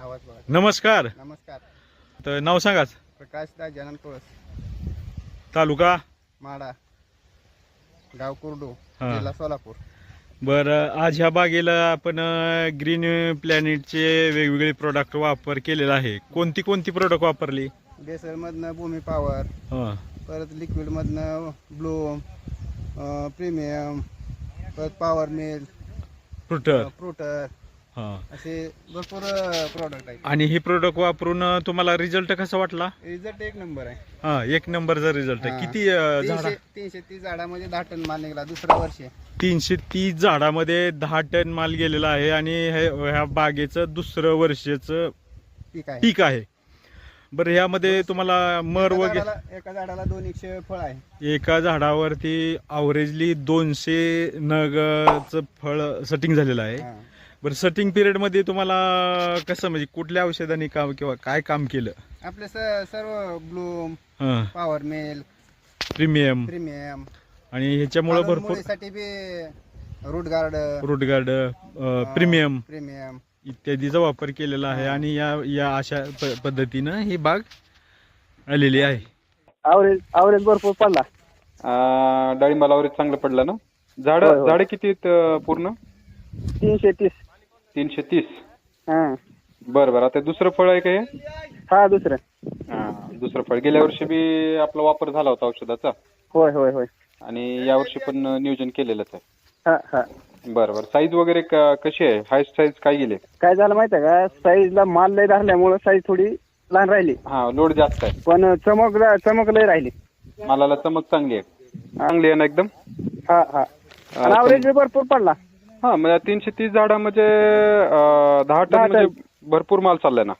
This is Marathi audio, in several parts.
आवाज बघा. नमस्कार. नमस्कार. तर नाव सांगाच प्रकाश दाजानंद तुळस तालुका? माडा. गाव कुर्डू हा. जिल्हा सोलापूर. बरं आज ह्या बागेला आपण ग्रीन प्लॅनेटचे वेगवेगळे प्रोडक्ट वापर केलेला आहे. कोणती कोणती प्रोडक्ट वापरली? बेसरमधनं भूमी पॉवर हां. परत लिक्विडमधनं ब्लूम प्रीमियम परत पॉवर मिल फ्रुटर फ्रुटर असे भरपूर प्रॉडक्ट आहेत. आणि हे प्रोडक्ट वापरून तुम्हाला रिझल्ट कसा वाटला? रिझल्ट एक नंबर आहे. हा एक नंबरचा रिझल्ट आहे. हा. किती अं, झाडा तीनशे तीनशे तीस झाडामध्ये दहा टन माल निघाला दुसरं वर्ष. आहे. तीनशे तीस झाडामध्ये दहा टन माल गेलेला आहे आणि हे- ह्या बागेचं दुसरं वर्षाचं पीक आहे. पीक आहे. बरं ह्यामध्ये तुम्हाला मर एका वगैरे झाडाला- एका झाडाला दोन एकशे फळ आहे. एका झाडावरती अवरेजली दोनशे नगचं फळ सेटिंग झालेलं आहे. हा. बरं सेटिंग पिरियडमध्ये तुम्हाला कसं म्हणजे कुठल्या औषधांनी काम किंवा काय काम केलं? आपले स- सर्व ब्लूम हां. पॉवर मिल प्रीमियम प्रीमियम आणि ह्याच्यामुळं भरपूर बी root guard root guard premium premium इत्यादीचा वापर केलेला आहे आणि या या अशा प- पद्धतीनं ही बाग आलेली आहे. आवरेज आवरेज भरपूर पडला. डाळिंबाला आवरेज चांगलं पडलं ना? झाड होय, होय. झाडं किती आहेत अं, पूर्ण? तीनशे तीस. तीनशे तीस. हा बरं बरं. आता दुसरं फळ आहे का हे? हा दुसरं. हां, दुसरं फळ. गेल्या वर्षी बी आपला वापर झाला होता औषधाचा. होय होय होय. आणि यावर्षी पण नियोजन केलेलंच आहे. हा हा. बरं बरं. साईज वगैरे क- कशी आहे? हायस्ट साईज काय गेले? काय झालं माहिती आहे का? साईजला माल लय धरल्यामुळे साईज थोडी लहान राहिली. हा लोड जास्त आहे. पण चमक चमक लय राहिली. मालाला चमक चांगली आहे. चांगली आहे ना एकदम? हा हा. आणि बी भरपूर पडला. हा म्हणजे तीनशे तीस झाडा म्हणजे अं, दहा टन दहा टन. म्हणजे भरपूर माल चाललाय ना?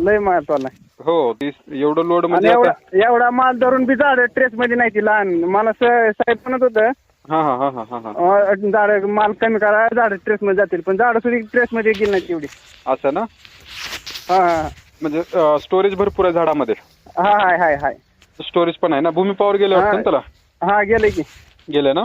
लय माल चालला हो तीस एवढं लोड आणि म्हणजे एवढा आता- एवढा माल धरून बी झाड ट्रेस मध्ये नाही ती लहान. मला स- साहेब म्हणत होतं हा हा हा हा हा. हा अं, झाड माल कमी करा झाड ट्रेस मध्ये जातील. पण झाड सुद्धा ट्रेस मध्ये गेली नाही तेवढी असं ना? हा हा. म्हणजे स्टोरेज भरपूर आहे झाडामध्ये. हा हाय हाय हाय स्टोरेज पण आहे ना? भूमी पॉवर गेले वाटतं ना. त्याला? हा गेले की. गेले ना?